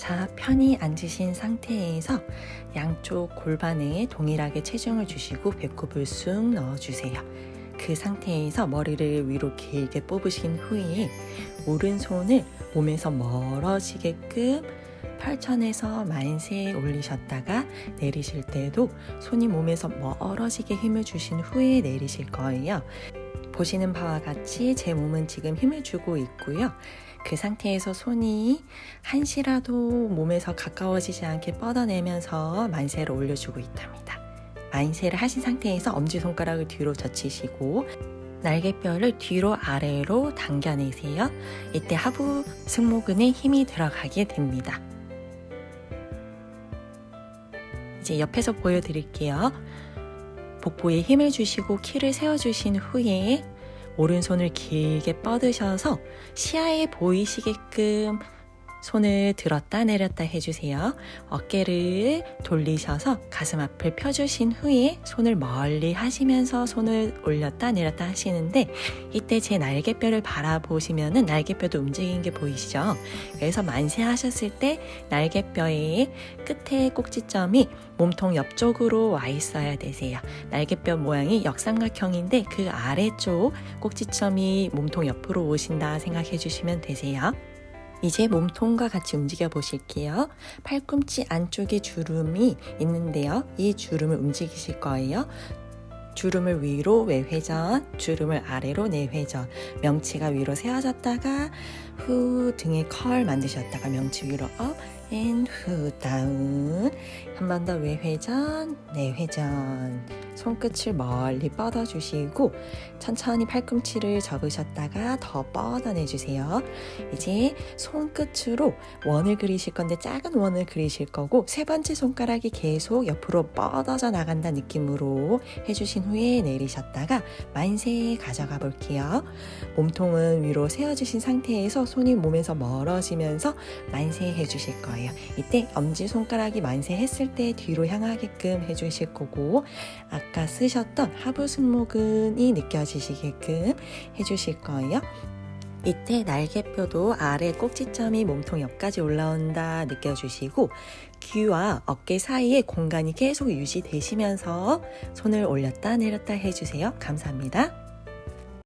자, 편히 앉으신 상태에서 양쪽 골반에 동일하게 체중을 주시고 배꼽을 쑥 넣어주세요. 그 상태에서 머리를 위로 길게 뽑으신 후에 오른손을 몸에서 멀어지게끔 펼쳐내서 만세 올리셨다가 내리실 때도 손이 몸에서 멀어지게 힘을 주신 후에 내리실 거예요. 보시는 바와 같이 제 몸은 지금 힘을 주고 있고요. 그 상태에서 손이 한시라도 몸에서 가까워지지 않게 뻗어내면서 만세를 올려주고 있답니다. 만세를 하신 상태에서 엄지손가락을 뒤로 젖히시고 날개뼈를 뒤로 아래로 당겨내세요. 이때 하부 승모근에 힘이 들어가게 됩니다. 이제 옆에서 보여드릴게요. 복부에 힘을 주시고 키를 세워주신 후에 오른손을 길게 뻗으셔서 시야에 보이시게끔 손을 들었다 내렸다 해주세요. 어깨를 돌리셔서 가슴 앞을 펴주신 후에 손을 멀리 하시면서 손을 올렸다 내렸다 하시는데 이때 제 날개뼈를 바라보시면은 날개뼈도 움직이는 게 보이시죠? 그래서 만세 하셨을 때 날개뼈의 끝에 꼭지점이 몸통 옆쪽으로 와 있어야 되세요. 날개뼈 모양이 역삼각형인데 그 아래쪽 꼭지점이 몸통 옆으로 오신다 생각해 주시면 되세요. 이제 몸통과 같이 움직여 보실게요. 팔꿈치 안쪽에 주름이 있는데요. 이 주름을 움직이실 거예요. 주름을 위로 외회전, 주름을 아래로 내회전, 명치가 위로 세워졌다가 후 등에 컬 만드셨다가 명치 위로 업, 앤 후 다운 한 번 더 외회전, 내회전 손끝을 멀리 뻗어주시고 천천히 팔꿈치를 접으셨다가 더 뻗어내주세요. 이제 손끝으로 원을 그리실 건데 작은 원을 그리실 거고 세 번째 손가락이 계속 옆으로 뻗어져 나간다 느낌으로 해주신 후에 내리셨다가 만세 가져가 볼게요. 몸통은 위로 세워주신 상태에서 손이 몸에서 멀어지면서 만세 해주실 거예요. 이때 엄지손가락이 만세 했을 때 뒤로 향하게끔 해주실 거고 아까 쓰셨던 하부 승모근이 느껴지시게끔 해주실 거예요. 이때 날개뼈도 아래 꼭지점이 몸통 옆까지 올라온다 느껴주시고 귀와 어깨 사이에 공간이 계속 유지되시면서 손을 올렸다 내렸다 해주세요. 감사합니다.